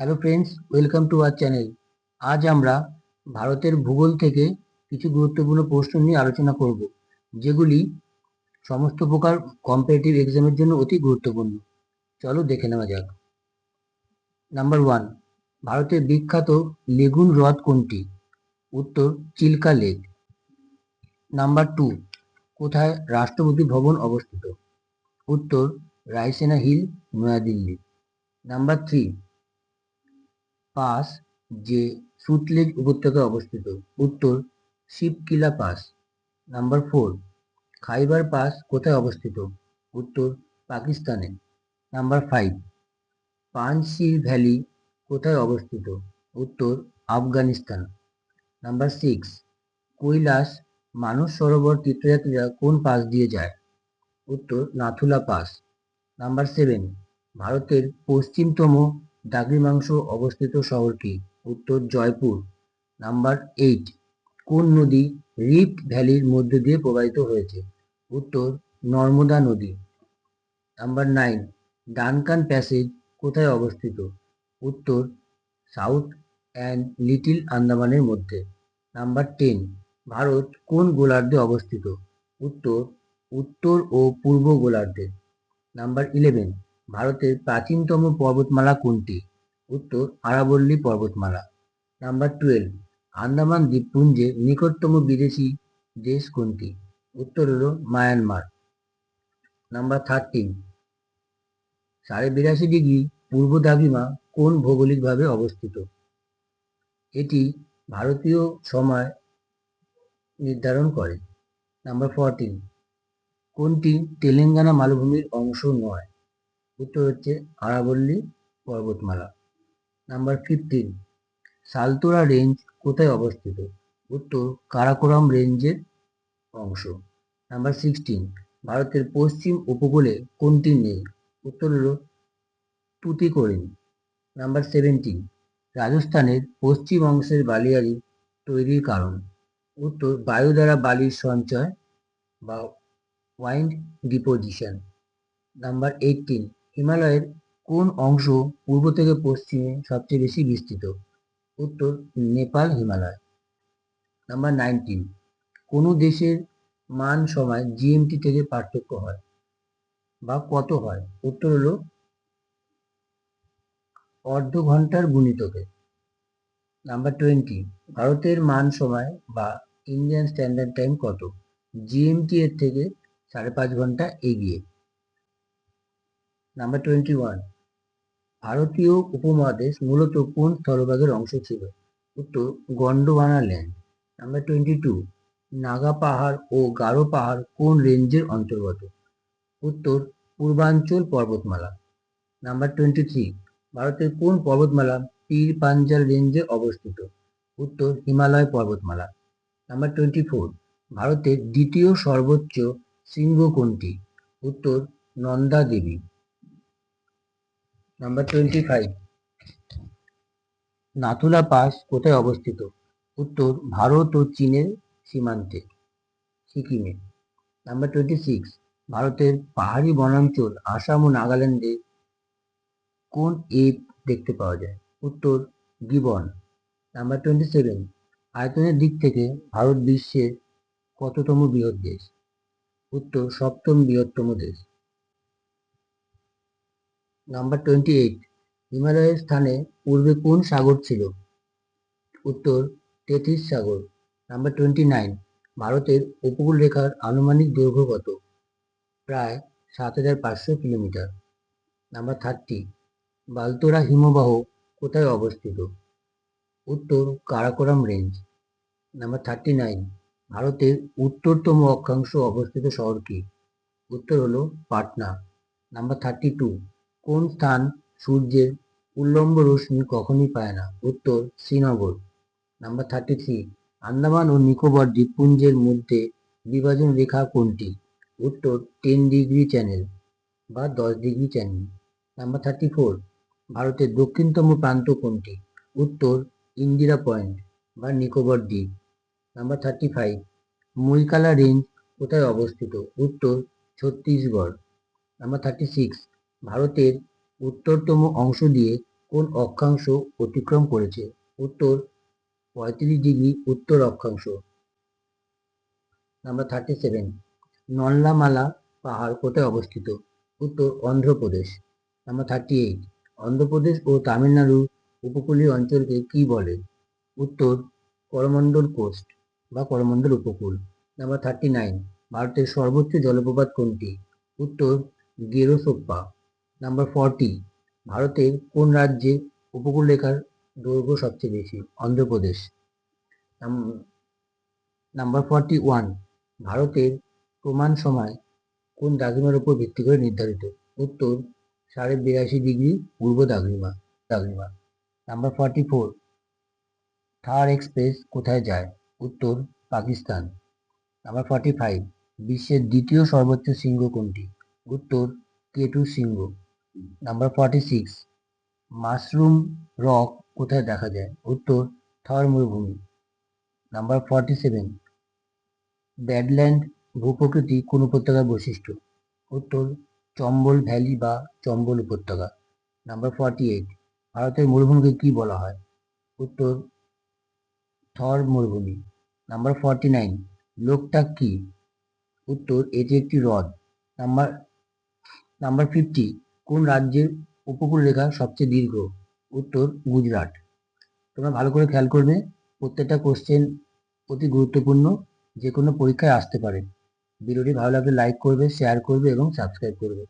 Hello friends welcome to our channel আজ আমরা ভারতের ভূগোল থেকে কিছু গুরুত্বপূর্ণ প্রশ্ন নিয়ে আলোচনা করব, যেগুলি সমস্ত প্রকার কম্পারেটিভ এক্সামের জন্য অতি গুরুত্বপূর্ণ। চলো দেখে নেওয়া যাক। নাম্বার ওয়ান ভারতের বিখ্যাত লেগুন হ্রদ কোনটি? উত্তর, চিল্কা লেক। নাম্বার টু কোথায় রাষ্ট্রপতি ভবন অবস্থিত? উত্তর, Raisina hill, New Delhi. Number three pass, যে সুতলেজ উপত্যকায় অবস্থিত। উত্তর, Shipki La pass. Number four Khyber pass কোথায় অবস্থিত? উত্তর, পাকিস্তানে। নাম্বার ফাইভ পানশির ভ্যালি কোথায় অবস্থিত? উত্তর, আফগানিস্তান। নাম্বার সিক্স কৈলাস মানস সরোবর তীর্থযাত্রীরা কোন পাস দিয়ে যায়? উত্তর, নাথুলা পাস। নাম্বার সেভেন ভারতের পশ্চিমতম দ্রাঘিমাংশ অবস্থিত শহর কি? উত্তর, জয়পুর। নাম্বার এইট কোন নদী রিফ্ট ভ্যালির মধ্য দিয়ে প্রবাহিত হয়েছে? উত্তর, নর্মদা নদী। নাম্বার নাইন ডানকান প্যাসেজ কোথায় অবস্থিত? উত্তর সাউথ অ্যান্ড লিটিল আন্দামানের মধ্যে। নাম্বার টেন ভারত কোন গোলার্ধে অবস্থিত? উত্তর উত্তর ও পূর্ব গোলার্ধে। নাম্বার ইলেভেন ভারতের প্রাচীনতম পর্বতমালা কোনটি? উত্তর, আরাবল্লী পর্বতমালা। নাম্বার টুয়েলভ আন্দামান দ্বীপপুঞ্জের নিকটতম বিদেশি দেশ কোনটি? উত্তর হলো মায়ানমার। নাম্বার থার্টিন সাড়ে বিরাশি ডিগ্রি পূর্ব দ্রাঘিমা কোন ভৌগোলিকভাবে অবস্থিত? এটি ভারতীয় সময় নির্ধারণ করে। নাম্বার ফোরটিন কোনটি তেলেঙ্গানা মালভূমির অংশ নয়? উত্তর হচ্ছে আরাবল্লী পর্বতমালা। নাম্বার ফিফটিন সালতোরা রেঞ্জ কোথায় অবস্থিত? উত্তর কারাকোরাম রেঞ্জের অংশ। নাম্বার সিক্সটিন ভারতের পশ্চিম উপকূলে কোনটি নেই? উত্তর হল তুতিকোরিন। নাম্বার সেভেন্টিন রাজস্থানের পশ্চিম অংশের বালিয়ারি তৈরির কারণ। উত্তর বায়ু দ্বারা বালির সঞ্চয় বা ওয়াইন্ড ডিপোজিশন নাম্বার এইটিন হিমালয়ের কোন অংশ পূর্ব থেকে পশ্চিমে সবচেয়ে বেশি বিস্তৃত? উত্তর, নেপাল, হিমালয়। নাম্বার নাইনটিন কোনো দেশের মান সময় জিএমটি থেকে পার্থক্য হয় বা কত হয়? উত্তর হলো অর্ধ ঘণ্টার গুণিতকে। নাম্বার টোয়েন্টি ভারতের মান সময় বা ইন্ডিয়ান স্ট্যান্ডার্ড টাইম কত? জিএমটি এর থেকে সাড়ে পাঁচ ঘণ্টা এগিয়ে। নাম্বার টোয়েন্টি ওয়ান ভারতীয় উপমহাদেশ মূলত কোন স্থলভাগের অংশ ছিল? উত্তর, Gondwana land number twenty two Naga পাহাড় ও গারো পাহাড় কোন রেঞ্জের অন্তর্গত? উত্তর, পূর্বাঞ্চল পর্বতমালা. নাম্বার টোয়েন্টি থ্রি ভারতের কোন পর্বতমালা পীর পাঞ্জাল রেঞ্জে অবস্থিত? উত্তর, হিমালয় পর্বতমালা. নাম্বার টোয়েন্টি ফোর ভারতের দ্বিতীয় সর্বোচ্চ শৃঙ্গ কোনটি? উত্তর, Nanda Devi. Number twenty five Nathula pass কোথায় অবস্থিত? উত্তর, ভারত ও চীনের সীমান্তে, সিকিমে। নাম্বার টোয়েন্টি সিক্স ভারতের পাহাড়ি বনাঞ্চল আসাম ও নাগাল্যান্ডে কোন এপ দেখতে পাওয়া যায়? উত্তর, গিবন। নাম্বার টোয়েন্টি সেভেন আয়তনের দিক থেকে ভারত বিশ্বের কততম বৃহৎ দেশ? উত্তর, সপ্তম বৃহত্তম দেশ। নাম্বার টোয়েন্টি এইট হিমালয়ের স্থানে পূর্বে কোন সাগর ছিল? উত্তর তেথিস সাগর। নাম্বার টোয়েন্টি নাইন ভারতের উপকূল রেখার আনুমানিক দৈর্ঘ্য কত? প্রায় সাত হাজার পাঁচশো কিলোমিটার। নাম্বার থার্টি বালতোরা হিমবাহ কোথায় অবস্থিত? উত্তর, Karakoram range number thirty nine ভারতের উত্তরতম অক্ষাংশ অবস্থিত শহর কি? উত্তর হলো পাটনা। নাম্বার থার্টি টু কোন স্থান সূর্যের উল্লম্ব রশ্মি কখনই পায় না? উত্তর, Srinagar. Number thirty three Andaman ও নিকোবর দ্বীপপুঞ্জের মধ্যে বিভাজন রেখা কোনটি? উত্তর টেন ডিগ্রি চ্যানেল বা দশ degree channel number thirty four ভারতের দক্ষিণতম প্রান্ত কোনটি? উত্তর, ইন্দিরা পয়েন্ট বা নিকোবর দ্বীপ। Number thirty five Maikala range কোথায় অবস্থিত? উত্তর, ছত্তিশগড়। নাম্বার থার্টি সিক্স ভারতের উত্তরতম অংশ দিয়ে কোন অক্ষাংশ অতিক্রম করেছে? উত্তর, পঁয়ত্রিশ ডিগ্রি উত্তর অক্ষাংশ। নাম্বার থার্টি সেভেন নল্লামালা পাহাড় কোথায় অবস্থিত? উত্তর, Andhra Pradesh. Number thirty eight Andhra Pradesh ও তামিলনাড়ুর উপকূলীয় অঞ্চলকে কি বলে? উত্তর করমণ্ডল কোস্ট বা করমণ্ডল উপকূল। নাম্বার থার্টি নাইন ভারতের সর্বোচ্চ জলপ্রপাত কোনটি? উত্তর, গেরোসোপ্পা। নাম্বার ফর্টি ভারতের কোন রাজ্যে উপকূল রেখার দৈর্ঘ্য সবচেয়ে বেশি? অন্ধ্রপ্রদেশ। নাম্বার ফর্টি ওয়ান ভারতের প্রমাণ সময় কোন দ্রাঘিমার উপর ভিত্তি করে নির্ধারিত? উত্তর, সাড়ে বিরাশি ডিগ্রি, পূর্ব দ্রাঘিমা দ্রাঘিমা number forty four Thar express কোথায় যায়? উত্তর, পাকিস্তান। নাম্বার ফর্টি ফাইভ বিশ্বের দ্বিতীয় সর্বোচ্চ শৃঙ্গ কোনটি? উত্তর, কেটু শৃঙ্গ। Number forty six mushroom rock কোথায় দেখা যায়? উত্তর, থর মরুভূমি। নাম্বার ফর্টি সেভেন ব্যাডল্যান্ড ভূপ্রকৃতি কোন উপত্যকার বৈশিষ্ট্য? উত্তর, চম্বল ভ্যালি বা চম্বল উপত্যকা। নাম্বার ফর্টি এইট ভারতের মরুভূমিকে কি বলা হয়? উত্তর, থর মরুভূমি। নাম্বার ফর্টি নাইন লোকটাক কি? উত্তর, এটি একটি হ্রদ। নাম্বার নাম্বার ফিফটি কোন রাজ্যের উপকূল রেখা সবচেয়ে দীর্ঘ? উত্তর, গুজরাট। তোমরা ভালো করে খেয়াল করবে, প্রত্যেকটা কোশ্চেন অতি গুরুত্বপূর্ণ যে কোনো পরীক্ষায় আসতে পারে। ভিডিওটি ভালো লাগলে লাইক করবে শেয়ার করবে এবং সাবস্ক্রাইব করবে।